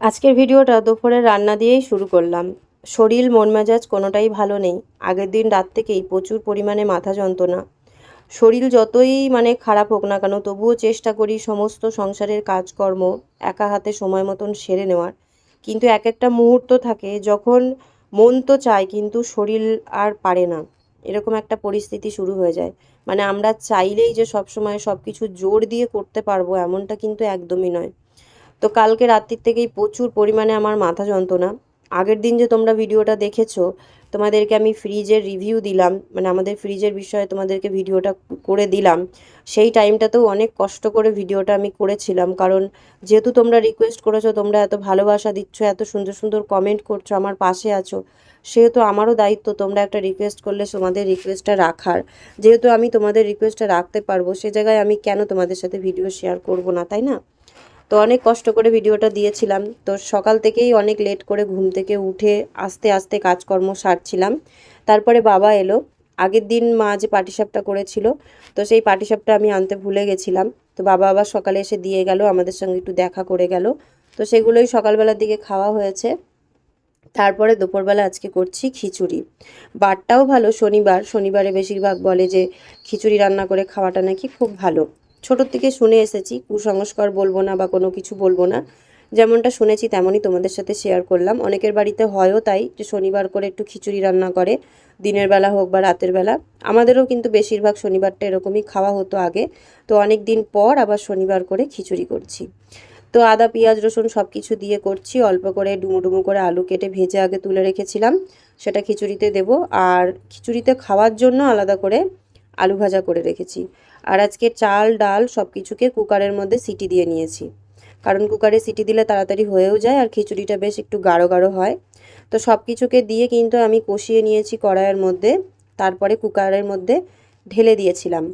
আজকের ভিডিওটা দুপুরে রান্না দিয়েই শুরু করলাম। শরীর, মন মেজাজ কোনোটাই ভালো নেই। আগের দিন রাত থেকেই প্রচুর পরিমাণে মাথা যন্ত্রণা। শরীর যতই মানে খারাপ হোক না কেন, তবুও চেষ্টা করি সমস্ত সংসারের কাজকর্ম একা হাতে সময় মতন সেরে নেওয়ার। কিন্তু এক একটা মুহূর্ত থাকে, যখন মন তো চায় কিন্তু শরীর আর পারে না। এরকম একটা পরিস্থিতি শুরু হয়ে যায়। মানে আমরা চাইলেই যে সবসময় সব কিছু জোর দিয়ে করতে পারব এমনটা কিন্তু একদমই নয়। তো কালকে রাত্রির থেকেই প্রচুর পরিমাণে আমার মাথা যন্ত্রণা। আগের দিন যে তোমরা ভিডিওটা দেখেছ, তোমাদেরকে আমি ফ্রিজের রিভিউ দিলাম মানে আমাদের ফ্রিজের বিষয়ে তোমাদেরকে ভিডিওটা করে দিলাম। সেই টাইমটাতেও অনেক কষ্ট করে ভিডিওটা আমি করেছিলাম, কারণ যেহেতু তোমরা রিকোয়েস্ট করেছ, তোমরা এত ভালোবাসা দিচ্ছ, এত সুন্দর সুন্দর কমেন্ট করছ, আমার পাশে আছো, সেহেতু আমারও দায়িত্ব তোমরা একটা রিকোয়েস্ট করলে তোমাদের রিকোয়েস্টটা রাখার। যেহেতু আমি তোমাদের রিকোয়েস্টটা রাখতে পারব, সে জায়গায় আমি কেন তোমাদের সাথে ভিডিও শেয়ার করব না, তাই না? তো অনেক কষ্ট করে ভিডিওটা দিয়েছিলাম। তো সকাল থেকেই অনেক লেট করে ঘুম থেকে উঠে আস্তে আস্তে কাজকর্ম সারছিলাম। তারপরে বাবা এলো। আগের দিন মা যে পাটিসাপটা করেছিল, তো সেই পাটিসাপটা আমি আনতে ভুলে গেছিলাম। তো বাবা আবার সকালে এসে দিয়ে গেল, আমাদের সঙ্গে একটু দেখা করে গেল। তো সেগুলোই সকালবেলার দিকে খাওয়া হয়েছে। তারপরে দুপুরবেলা আজকে করছি খিচুড়ি। বারটাও ভালো, শনিবার। শনিবারে বেশিরভাগ বলে যে খিচুড়ি রান্না করে খাওয়াটা নাকি খুব ভালো। ছোটোর থেকে শুনে এসেছি, কুসংস্কার বলব না বা কোনো কিছু বলব না। যেমনটা শুনেছি তেমনই তোমাদের সাথে শেয়ার করলাম। অনেকের বাড়িতে হয়ও তাই যে শনিবার করে একটু খিচুড়ি রান্না করে, দিনের বেলা হোক বা রাতের বেলা। আমাদেরও কিন্তু বেশিরভাগ শনিবারটা এরকমই খাওয়া হতো আগে। তো অনেক দিন পর আবার শনিবার করে খিচুড়ি করছি। তো আদা, পেঁয়াজ, রসুন সব কিছু দিয়ে করছি। অল্প করে ডুমো ডুমো করে আলু কেটে ভেজে আগে তুলে রেখেছিলাম। সেটা খিচুড়িতে দেব। আর খিচুড়িতে খাওয়ার জন্য আলাদা করে আলু ভাজা করে রেখেছি। আর আজকে চাল, ডাল সব কিছুকে কুকারের মধ্যে সিটি দিয়ে নিয়েছি। কারণ কুকারে সিটি দিলে তাড়াতাড়ি হয়েও যায় আর খিচুড়িটা বেশ একটু গাঢ় গাঢ় হয়। তো সব কিছুকে দিয়ে কিন্তু আমি কষিয়ে নিয়েছি কড়াইয়ের মধ্যে। তারপরে কুকারের মধ্যে ঢেলে দিয়েছিলাম।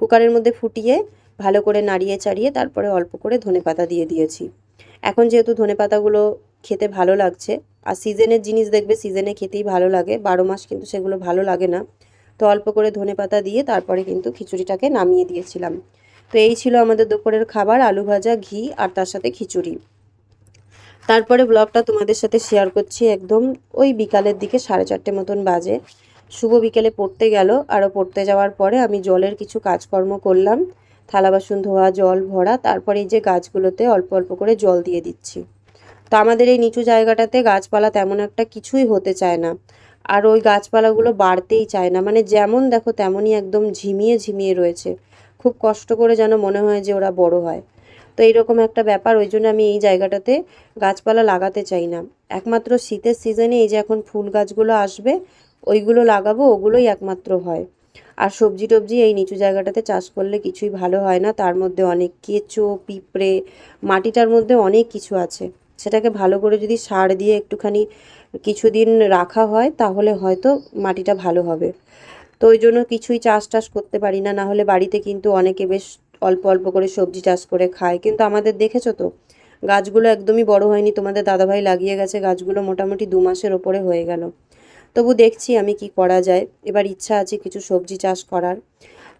কুকারের মধ্যে ফুটিয়ে ভালো করে নাড়িয়ে চাড়িয়ে তারপরে অল্প করে ধনে পাতা দিয়ে দিয়েছি। এখন যেহেতু ধনে পাতাগুলো খেতে ভালো লাগছে, আর সিজনের জিনিস দেখবে, সিজনে খেতেই ভালো লাগে। বারো মাস কিন্তু সেগুলো ভালো লাগে না। তো অল্প করে ধনে পাতা দিয়ে তারপরে কিন্তু খিচুড়িটাকে নামিয়ে দিয়েছিলাম। তো এই ছিল আমাদের দুপুরের খাবার, আলু ভাজা, ঘি আর তার সাথে খিচুড়ি। তারপরে ব্লগটা তোমাদের সাথে শেয়ার করছি একদম ওই বিকালের দিকে সাড়ে চারটে মতন বাজে। শুভ বিকেলে পড়তে গেল আরও পড়তে যাওয়ার পরে আমি জলের কিছু কাজকর্ম করলাম। থালা বাসন, ধোয়া, জল ভরা, তারপরে এই যে গাছগুলোতে অল্প অল্প করে জল দিয়ে দিচ্ছি। তো আমাদের এই নিচু জায়গাটাতে গাছপালা তেমন একটা কিছুই হতে চায় না। আর ওই গাছপালাগুলো বাড়তেই চায় না। মানে যেমন দেখো তেমনই একদম ঝিমিয়ে ঝিমিয়ে রয়েছে। খুব কষ্ট করে যেন মনে হয় যে ওরা বড় হয়। তো এইরকম একটা ব্যাপার, ওই জন্য আমি এই জায়গাটাতে গাছপালা লাগাতে চাই না। একমাত্র শীতের সিজনে এই যে এখন ফুল গাছগুলো আসবে, ওইগুলো লাগাবো, ওগুলোই একমাত্র হয়। আর সবজি টবজি এই নিচু জায়গাটাতে চাষ করলে কিছুই ভালো হয় না। তার মধ্যে অনেক কেঁচো, পিঁপড়ে, মাটিটার মধ্যে অনেক কিছু আছে। সেটাকে ভালো করে যদি সার দিয়ে একটুখানি কিছুদিন রাখা হয়, তাহলে হয়তো মাটিটা ভালো হবে। তো ওই জন্য কিছুই চাষ টাস করতে পারি না না হলে বাড়িতে কিন্তু অনেকে বেশ অল্প অল্প করে সবজি চাষ করে খায়। কিন্তু আমাদের দেখেছ তো, গাছগুলো একদমই বড় হয়নি, তোমাদের দাদাভাই লাগিয়ে গেছে, গাছগুলো মোটামুটি দু মাসের ওপরে হয়ে গেল। তবু দেখছি আমি কি করা যায়। এবার ইচ্ছা আছে কিছু সবজি চাষ করার।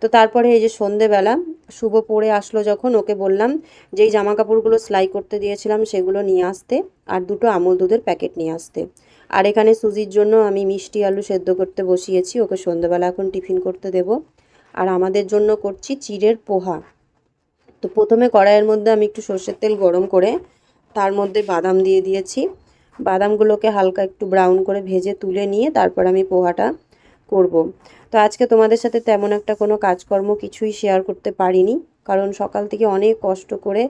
তো তারপরে এই যে সন্ধেবেলা, শুভ পরে আসলো যখন, ওকে বললাম যেই জামা কাপড়গুলো সেলাই করতে দিয়েছিলাম, সেগুলো নিয়ে আসতে আর দুটো আমল দুধের প্যাকেট নিয়ে আসতে। আর এখানে সুজির জন্য আমি মিষ্টি আলু সেদ্ধ করতে বসিয়েছি, ওকে সন্ধেবেলা এখন টিফিন করতে দেব। আর আমাদের জন্য করছি চিড়ের পোহা। তো প্রথমে কড়াইয়ের মধ্যে আমি একটু সর্ষের তেল গরম করে, তার মধ্যে বাদাম দিয়ে দিয়েছি। বাদামগুলোকে হালকা একটু ব্রাউন করে ভেজে তুলে নিয়ে, তারপর আমি পোহাটা করব। তো আজকে তোমাদের সাথে তেমন একটা কোনো কাজকর্ম কিছুই শেয়ার করতে পারিনি, কারণ সকাল থেকে অনেক কষ্ট করে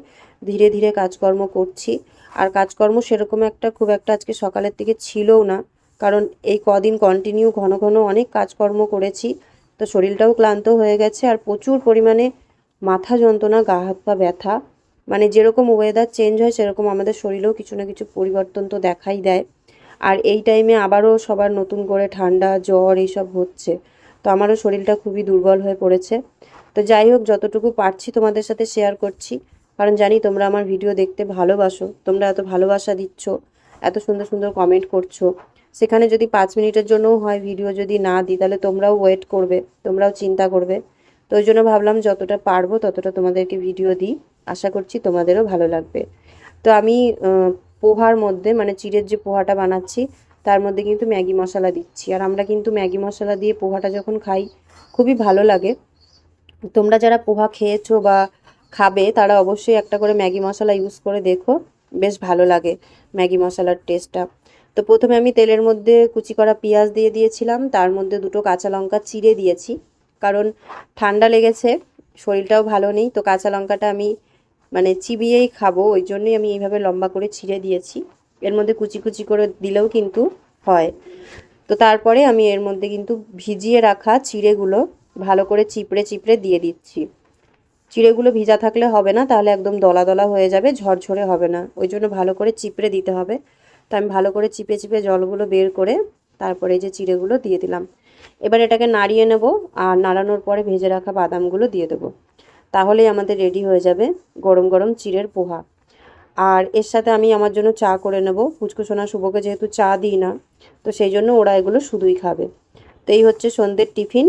ধীরে ধীরে কাজকর্ম করছি। আর কাজকর্ম সেরকম একটা খুব একটা আজকে সকালের দিকে ছিলও না, কারণ এই কদিন কন্টিনিউ ঘন ঘন অনেক কাজকর্ম করেছি। তো শরীরটাও ক্লান্ত হয়ে গেছে আর প্রচুর পরিমাণে মাথা যন্ত্রণা, গা হাত পা ব্যথা। মানে যেরকম ওয়েদার চেঞ্জ হয়, সেরকম আমাদের শরীরেও কিছু না কিছু পরিবর্তন তো দেখাই দেয়। আর এই টাইমে আবারও সবার নতুন করে ঠান্ডা, জ্বর এইসব হচ্ছে। তো আমারও শরীরটা খুবই দুর্বল হয়ে পড়েছে। তো যাই হোক, যতটুকু পারছি তোমাদের সাথে শেয়ার করছি। কারণ জানি তোমরা আমার ভিডিও দেখতে ভালোবাসো, তোমরা এত ভালোবাসা দিচ্ছ, এত সুন্দর সুন্দর কমেন্ট করছ। সেখানে যদি পাঁচ মিনিটের জন্যও হয় ভিডিও যদি না দিই, তাহলে তোমরাও ওয়েট করবে, তোমরাও চিন্তা করবে। তো ওই জন্য ভাবলাম যতটা পারব ততটা তোমাদেরকে ভিডিও দিই। আশা করছি তোমাদেরও ভালো লাগবে। তো আমি পোহার মধ্যে মানে চিড়ের যে পোহাটা বানাচ্ছি, তার মধ্যে কিন্তু ম্যাগি মশলা দিচ্ছি। আর আমরা কিন্তু ম্যাগি মশলা দিয়ে পোহাটা যখন খাই, খুবই ভালো লাগে। তোমরা যারা পোহা খেয়েছো বা খাবে, তারা অবশ্যই একটা করে ম্যাগি মশলা ইউজ করে দেখো। বেশ ভালো লাগে ম্যাগি মশলার টেস্টটা তো প্রথমে আমি তেলের মধ্যে কুচি করা পেঁয়াজ দিয়ে দিয়েছিলাম, তার মধ্যে দুটো কাঁচা লঙ্কা চিড়ে দিয়েছি। কারণ ঠান্ডা লেগেছে, শরীরটাও ভালো নেই, তো কাঁচা লঙ্কাটা আমি মানে চিবিয়েই খাব, ওই জন্যই আমি এইভাবে লম্বা করে ছিঁড়ে দিয়েছি। এর মধ্যে কুচি কুচি করে দিলেও কিন্তু হয়। তো তারপরে আমি এর মধ্যে কিন্তু ভিজিয়ে রাখা চিড়েগুলো ভালো করে চিপড়ে চিপড়ে দিয়ে দিচ্ছি। চিড়েগুলো ভিজা থাকলে হবে না, তাহলে একদম দলা দলা হয়ে যাবে, ঝরঝরে হবে না। ওই জন্য ভালো করে চিপড়ে দিতে হবে। তো আমি ভালো করে চিপে চিপে জলগুলো বের করে তারপরে যে চিড়েগুলো দিয়ে দিলাম। এবার এটাকে নাড়িয়ে নেব, আর নাড়ানোর পরে ভেজে রাখা বাদামগুলো দিয়ে দেবো। তাহলেই আমাদের রেডি হয়ে যাবে গরম গরম চিড়ের পোহা। আর এর সাথে আমি আমার জন্য চা করে নেব। পুচকুসোনা শুভকে যেহেতু চা দিই না, তো সেই জন্য ওরা এগুলো শুধুই খাবে। তো এই হচ্ছে সন্ধ্যের টিফিন।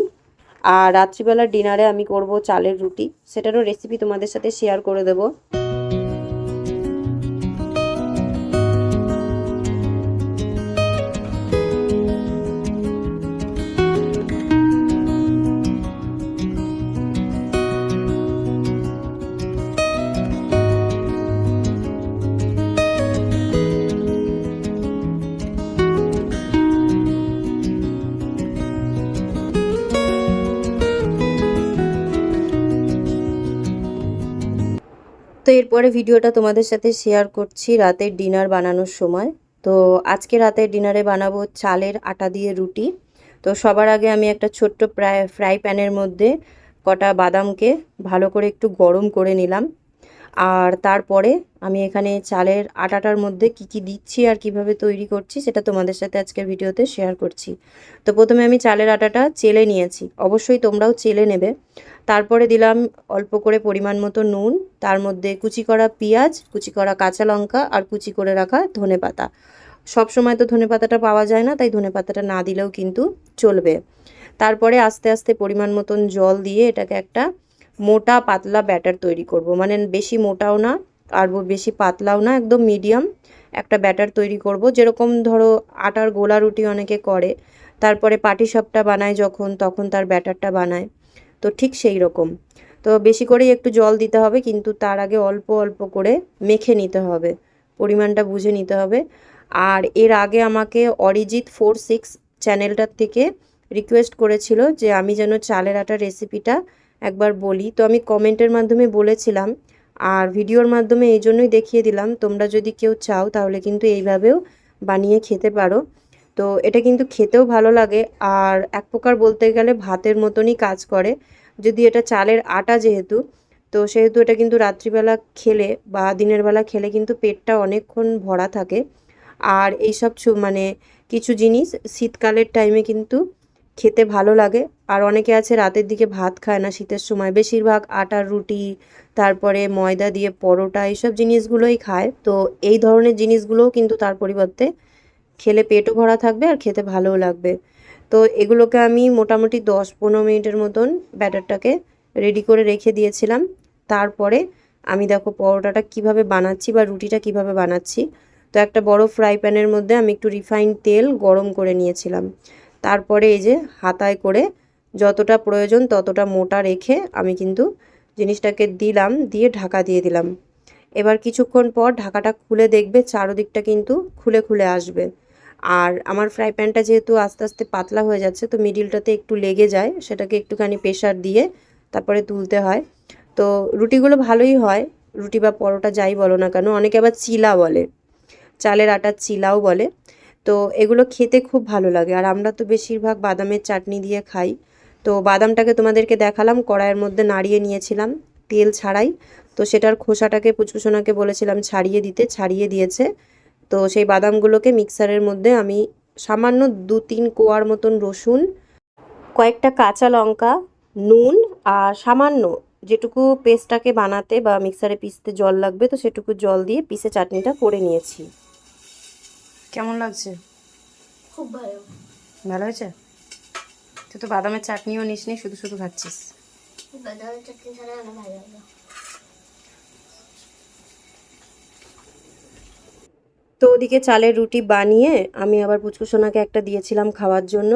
আর রাত্রিবেলার ডিনারে আমি করব চালের রুটি। সেটারও রেসিপি তোমাদের সাথে শেয়ার করে দেবো। এরপরে ভিডিওটা তোমাদের সাথে শেয়ার করছি রাতের ডিনার বানানোর সময়। তো আজকে রাতের ডিনারে বানাবো চালের আটা দিয়ে রুটি। তো সবার আগে আমি একটা ছোট্ট প্রায় ফ্রাই প্যানের মধ্যে কটা বাদামকে ভালো করে একটু গরম করে নিলাম। আর তারপরে আমি এখানে চালের আটাটার মধ্যে কি কি দিচ্ছি আর কীভাবে তৈরি করছি সেটা তোমাদের সাথে আজকের ভিডিওতে শেয়ার করছি। তো প্রথমে আমি চালের আটাটা চেলে নিয়েছি। অবশ্যই তোমরাও চেলে নেবে। তারপরে দিলাম অল্প করে পরিমাণ মতো নুন, তার মধ্যে কুচি করা পেঁয়াজ, কুচি করা কাঁচা লঙ্কা আর কুচি করে রাখা ধনে পাতা। সব সময় তো ধনে পাতাটা পাওয়া যায় না, তাই ধনে পাতাটা না দিলেও কিন্তু চলবে। তারপরে আস্তে আস্তে পরিমাণ মতন জল দিয়ে এটাকে একটা মোটা, পাতলা ব্যাটার তৈরি করব। মানে বেশি মোটাও না আর বেশি পাতলাও না, একদম মিডিয়াম একটা ব্যাটার তৈরি করব। যেরকম ধরো আটার গোলা রুটি অনেকে করে, তারপরে পাটি পাটিসাপটা বানায় যখন, তখন তার ব্যাটারটা বানায়। তো ঠিক সেই রকম। তো বেশি করেই একটু জল দিতে হবে, কিন্তু তার আগে অল্প অল্প করে মেখে নিতে হবে। পরিমাণটা বুঝে নিতে হবে। আর এর আগে আমাকে অরিজিৎ ফোর সিক্স চ্যানেলটার থেকে রিকোয়েস্ট করেছিল যে আমি যেন চালের আটার রেসিপিটা একবার বলি। তো আমি কমেন্টের মাধ্যমে বলেছিলাম আর ভিডিওর মাধ্যমে এই জন্যই দেখিয়ে দিলাম। তোমরা যদি কেউ চাও তাহলে কিন্তু এইভাবেও বানিয়ে খেতে পারো। তো এটা কিন্তু খেতেও ভালো লাগে আর এক প্রকার বলতে গেলে ভাতের মতনই কাজ করে। যদি এটা চালের আটা যেহেতু, তো সেহেতু এটা কিন্তু রাত্রিবেলা খেলে বা দিনের বেলা খেলে কিন্তু পেটটা অনেকক্ষণ ভরা থাকে। আর এইসব মানে কিছু জিনিস শীতকালের টাইমে কিন্তু খেতে ভালো লাগে। আর অনেকে আছে রাতের দিকে ভাত খায় না, শীতের সময়। বেশিরভাগ আটার রুটি, তারপরে ময়দা দিয়ে পরোটা, এইসব জিনিসগুলোই খায়। তো এই ধরনের জিনিসগুলোও কিন্তু তার পরিবর্তে খেলে পেটও ভরা থাকবে আর খেতে ভালোও লাগবে। তো এগুলোকে আমি মোটামুটি দশ পনেরো মিনিটের মতন ব্যাটারটাকে রেডি করে রেখে দিয়েছিলাম। তারপরে আমি দেখো পরোটাটা কীভাবে বানাচ্ছি বা রুটিটা কীভাবে বানাচ্ছি। তো একটা বড় ফ্রাই প্যানের মধ্যে আমি একটু রিফাইন্ড তেল গরম করে নিয়েছিলাম। তারপরে এই যে হাতায় করে যতটা প্রয়োজন ততটা মোটা রেখে আমি কিন্তু জিনিসটাকে দিলাম, দিয়ে ঢাকা দিয়ে দিলাম। এবার কিছুক্ষণ পর ঢাকাটা খুলে দেখবে চারোদিকটা কিন্তু খুলে খুলে আসবে। আর আমার ফ্রাই প্যানটা যেহেতু আস্তে আস্তে পাতলা হয়ে যাচ্ছে, তো মিডিলটাতে একটু লেগে যায়, সেটাকে একটুখানি প্রেশার দিয়ে তারপরে তুলতে হয়। তো রুটিগুলো ভালোই হয়, রুটি বা পরোটা যাই বলো না কেন, অনেকে আবার চিলা বলে, চালের আটার চিলাও বলে। তো এগুলো খেতে খুব ভালো লাগে। আর আমরা তো বেশিরভাগ বাদামের চাটনি দিয়ে খাই। তো বাদামটাকে তোমাদেরকে দেখালাম, কড়াইয়ের মধ্যে নাড়িয়ে নিয়েছিলাম তেল ছাড়াই। তো সেটার খোসাটাকে পুচকুসোনাকে বলেছিলাম ছাড়িয়ে দিতে, ছাড়িয়ে দিয়েছে। তো সেই বাদামগুলোকে মিক্সারের মধ্যে আমি সামান্য দু তিন কোয়ার মতন রসুন, কয়েকটা কাঁচা লঙ্কা, নুন আর সামান্য যেটুকু পেস্টটাকে বানাতে বা মিক্সারে পিসতে জল লাগবে তো সেটুকু জল দিয়ে পিসে চাটনিটা করে নিয়েছি। কেমন লাগছে? খুব ভালো। ভালো হয়েছে? তুই তো বাদামের চাটনিও নিস নি শুধু শুধু খাচ্ছিস। বাদামের চাটনি ছাড়া আমার ভালো লাগে তো ওদিকে চালের রুটি বানিয়ে আমি আবার পুচকুসোনাকে একটা দিয়েছিলাম খাওয়ার জন্য।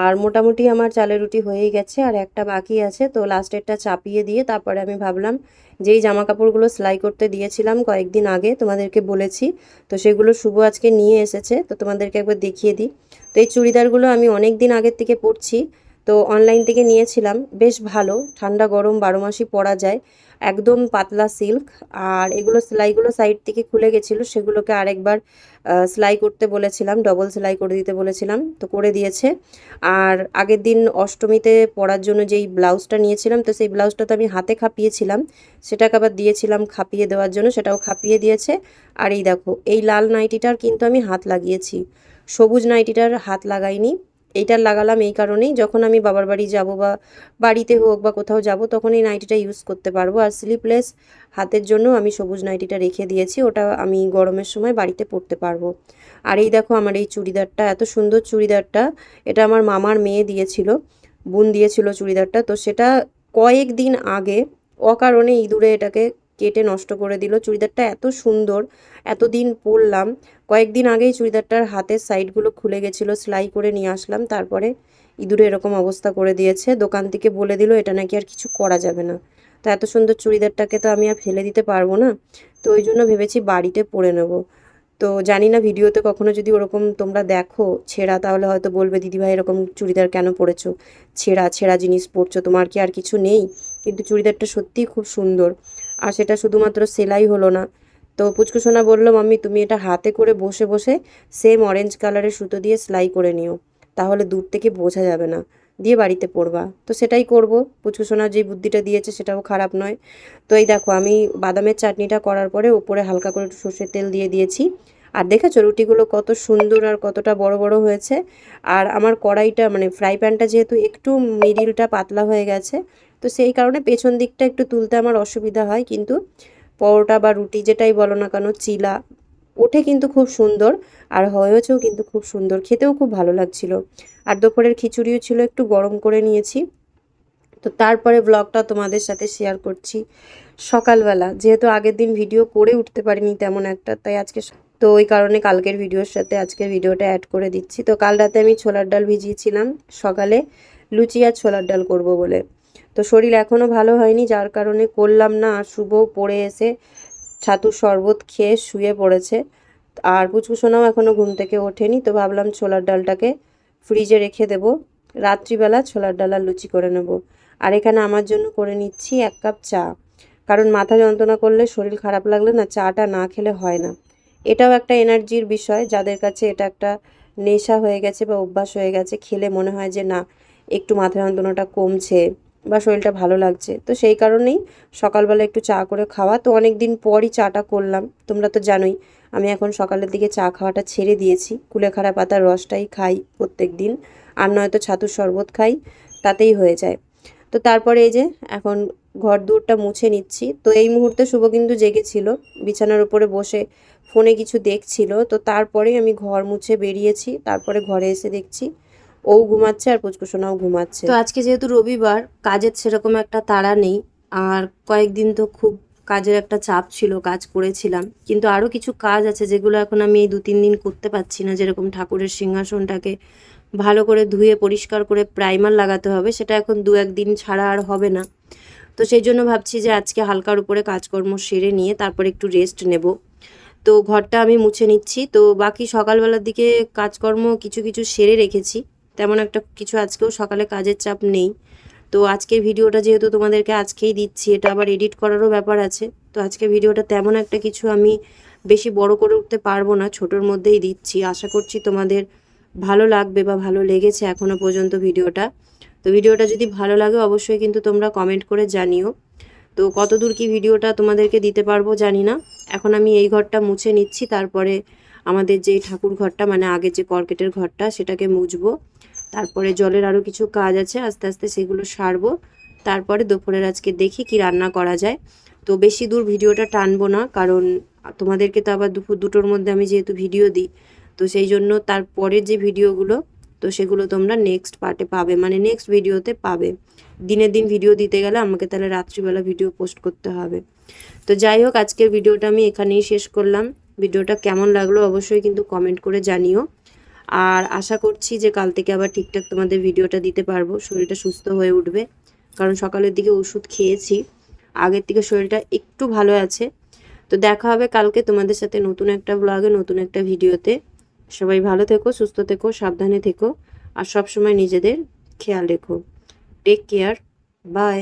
আর মোটামুটি আমার চালের রুটি হয়েই গেছে আর একটা বাকি আছে, তো লাস্টেরটা চাপিয়ে দিয়ে তারপরে আমি ভাবলাম যেই জামা কাপড়গুলো সেলাই করতে দিয়েছিলাম কয়েকদিন আগে তোমাদেরকে বলেছি, তো সেগুলো শুভ আজকে নিয়ে এসেছে, তো তোমাদেরকে একবার দেখিয়ে দিই। তো এই চুড়িদারগুলো আমি অনেক দিন আগের থেকে পরছি তো অনলাইন থেকে নিয়েছিলাম। বেশ ভালো, ঠান্ডা গরম বারো মাসই পরা যায়। একদম পাতলা সিল্ক আর এগুলো সেলাইগুলো সাইড থেকে খুলে গেছিল, সেগুলোকে আরেকবার সেলাই করতে বলেছিলাম ডবল সেলাই করে দিতে বলেছিলাম, তো করে দিয়েছে। আর আগের দিন অষ্টমীতে পরার জন্য যেই ব্লাউজটা নিয়েছিলাম, তো সেই ব্লাউজটা তো আমি হাতে খাপিয়েছিলাম, সেটাকে আবার দিয়েছিলাম খাপিয়ে দেওয়ার জন্য, সেটাও খাপিয়ে দিয়েছে। আর এই দেখো, এই লাল নাইটিটার কিন্তু আমি হাত লাগিয়েছি। সবুজ নাইটিটার হাত লাগাইনি। এইটার লাগালাম এই কারণেই। যখন আমি বাবার বাড়ি যাব বা বাড়িতে হোক বা কোথাও যাব, তখন এই নাইটিটা ইউজ করতে পারব। আর স্লিপলেস হাতের জন্য আমি সবুজ নাইটিটা রেখে দিয়েছি। ওটা আমি গরমের সময় বাড়িতে পরতে পারব। আর এই দেখো আমার এই চুড়িদারটা, এত সুন্দর চুড়িদারটা। এটা আমার মামার মেয়ে দিয়েছিল, বোন দিয়েছিল চুড়িদারটা। তো সেটা কয়েকদিন আগে, অকারণে ইঁদুরে এটাকে কেটে নষ্ট করে দিল। চুড়িদারটা এত সুন্দর, এতদিন পরলাম। কয়েকদিন আগেই চুড়িদারটার হাতের সাইডগুলো খুলে গেছিল, সেলাই করে নিয়ে আসলাম। তারপরে ইঁদুরে এরকম অবস্থা করে দিয়েছে। দোকান থেকে বলে দিল, এটা নাকি আর কিছু করা যাবে না। তো এত সুন্দর চুড়িদারটাকে তো আমি আর ফেলে দিতে পারব না। তো ওই জন্য ভেবেছি বাড়িতে পরে নেব। তো জানি না ভিডিওতে কখনো যদি ওরকম তোমরা দেখো ছেঁড়া, তাহলে হয়তো বলবে, দিদিভাই, এরকম চুড়িদার কেন পরেছো? ছেঁড়া ছেঁড়া জিনিস পরছো, তোমার কি আর কিছু নেই? কিন্তু চুড়িদারটা সত্যিই খুব সুন্দর। আর সেটা শুধুমাত্র সেলাই হলো না। তো পুচকু সোনা বলল, মাম্মি, তুমি এটা হাতে করে বসে বসে সেম অরেঞ্জ কালারের সুতো দিয়ে সেলাই করে নিও। তাহলে দূর থেকে বোঝা যাবে না। দিয়ে বাড়িতে পড়বা। তো সেটাই করব। পুচকু সোনা যে বুদ্ধিটা দিয়েছে সেটাও খারাপ নয়। তো এই দেখো, আমি বাদামের চাটনিটা করার পরে ওপরে হালকা করে একটু সর্ষের তেল দিয়ে দিয়েছি। আর দেখেছ রুটিগুলো কত সুন্দর আর কতটা বড় বড় হয়েছে? আর আমার কড়াইটা মানে ফ্রাই প্যানটা যেহেতু একটু মিডিলটা পাতলা হয়ে গেছে, তো সেই কারণে পেছন দিকটা একটু তুলতে আমার অসুবিধা হয়। কিন্তু পরোটা বা রুটি যেটাই বলো না কেন, চিলা ওঠে কিন্তু খুব সুন্দর আর হয়েছেও কিন্তু খুব সুন্দর। খেতেও খুব ভালো লাগছিল। আর দুপুরের খিচুড়িও ছিল, একটু গরম করে নিয়েছি। তো তারপরে ব্লগটা তোমাদের সাথে শেয়ার করছি সকালবেলা। যেহেতু আগের দিন ভিডিও করে উঠতে পারিনি তেমন একটা, তাই আজকে তো ওই কারণে কালকের ভিডিওর সাথে আজকের ভিডিওটা অ্যাড করে দিচ্ছি। তো কাল রাতে আমি ছোলার ডাল ভিজিয়েছিলাম। সকালে লুচি আর ছোলার ডাল করব বলে। তো শরীর এখনও ভালো হয়নি, যার কারণে করলাম না। শুভ পড়ে এসে ছাতুর শরবত খেয়ে শুয়ে পড়েছে। আর পুচকুসোনাও এখনও ঘুম থেকে ওঠেনি, তো ভাবলাম ছোলার ডালটাকে ফ্রিজে রেখে দেবো। রাত্রিবেলা ছোলার ডাল আর লুচি করে নেব। আর এখানে আমার জন্য করে নিচ্ছি এক কাপ চা। কারণ মাথা যন্ত্রণা করলে শরীর খারাপ লাগলে না, চাটা না খেলে হয় না। এটাও একটা এনার্জির বিষয়। যাদের কাছে এটা একটা নেশা হয়ে গেছে বা অভ্যাস হয়ে গেছে, খেলে মনে হয় যে, না, একটু মাথা যন্ত্রণাটা কমছে বা শরীরটা ভালো লাগছে। তো সেই কারণেই সকালবেলা একটু চা করে খাওয়া। তো অনেক দিন পরই চাটা করলাম। তোমরা তো জানোই, আমি এখন সকালের দিকে চা খাওয়াটা ছেড়ে দিয়েছি। কুলেখাড়া পাতার রসটাই খাই প্রত্যেক দিন আর নয়তো ছাতুর শরবত খাই, তাতেই হয়ে যায়। তো তারপরে এই যে, এখন ঘর দূরটা মুছে নিচ্ছি। তো এই মুহূর্তে শুভ কিন্তু জেগেছিল। বিছানার উপরে বসে ফোনে কিছু দেখছিল, তো তারপরেই আমি ঘর মুছে বেরিয়েছি, তারপরে ঘরে এসে দেখছি ও ঘুমাচ্ছে আর পুচকুসোনাও ঘুমাচ্ছে। তো আজকে যেহেতু রবিবার, কাজের সেরকম একটা তাড়া নেই, আর কয়েকদিন তো খুব কাজের একটা চাপ ছিল, কাজ করেছিলাম। কিন্তু আরও কিছু কাজ আছে যেগুলো এখন আমি এই দু তিন দিন করতে পারছি না, যেরকম ঠাকুরের সিংহাসনটাকে ভালো করে ধুয়ে, পরিষ্কার করে প্রাইমার লাগাতে হবে, সেটা এখন দু একদিন ছাড়া আর হবে না। তো সেই জন্য ভাবছি যে আজকে হালকার উপরে কাজকর্ম সেরে নিয়ে তারপরে একটু রেস্ট নেব। তো ঘরটা আমি মুছে নিচ্ছি। তো বাকি সকালবেলার দিকে কাজকর্ম কিছু কিছু সেরে রেখেছি। তেমন একটা কিছু আজকেও সকালে কাজের চাপ নেই। তো আজকের ভিডিওটা যেহেতু তোমাদেরকে আজকেই দিচ্ছি, এটা আবার এডিট করারও ব্যাপার আছে। তো আজকে ভিডিওটা তেমন একটা কিছু আমি বেশি বড় করে উঠতে পারব না, ছোটোর মধ্যেই দিচ্ছি। আশা করছি তোমাদের ভালো লাগবে বা ভালো লেগেছে এখনও পর্যন্ত ভিডিওটা। তো ভিডিওটা যদি ভালো লাগে অবশ্যই কিন্তু তোমরা কমেন্ট করে জানিও। তো কতদূর কি ভিডিওটা তোমাদেরকে দিতে পারব জানি না। এখন আমি এই ঘরটা মুছে নিচ্ছি, তারপরে আমাদের যে ঠাকুর ঘরটা মানে আগে যে কর্কেটের ঘরটা, সেটাকে মুছবো। তারপরে জলের আরও কিছু কাজ আছে, আস্তে আস্তে সেগুলো সারবো। তারপরে দুপুরের আজকে দেখি কি রান্না করা যায়। তো বেশি দূর ভিডিওটা টানবো না, কারণ তোমাদেরকে তো আবার দুপুর দুটোর মধ্যে আমি যেহেতু ভিডিও দিই, তো সেই জন্য তারপরের যে ভিডিওগুলো তো সেগুলো তোমরা নেক্সট পার্টে পাবে। মানে নেক্সট ভিডিওতে পাবে। দিনের দিন ভিডিও দিতে গেলে আমাকে তাহলে রাত্রিবেলা ভিডিও পোস্ট করতে হবে। তো যাই হোক, আজকের ভিডিওটা আমি এখানেই শেষ করলাম। ভিডিওটা কেমন লাগল অবশ্যই কিন্তু কমেন্ট করে জানিও। আর আশা করছি যে কাল থেকে আবার ঠিকঠাক তোমাদের ভিডিওটা দিতে পারব। শরীরটা সুস্থ হয়ে উঠবে। কারণ সকালের দিকে ওষুধ খেয়েছি। আগের থেকে শরীরটা একটু ভালো আছে। তো দেখা হবে কালকে তোমাদের সাথে নতুন একটা ব্লগে নতুন একটা ভিডিওতে সবাই ভালো থেকো, সুস্থ থেকো, সাবধানে থেকো, আর সবসময় নিজেদের খেয়াল রেখো। Take care bye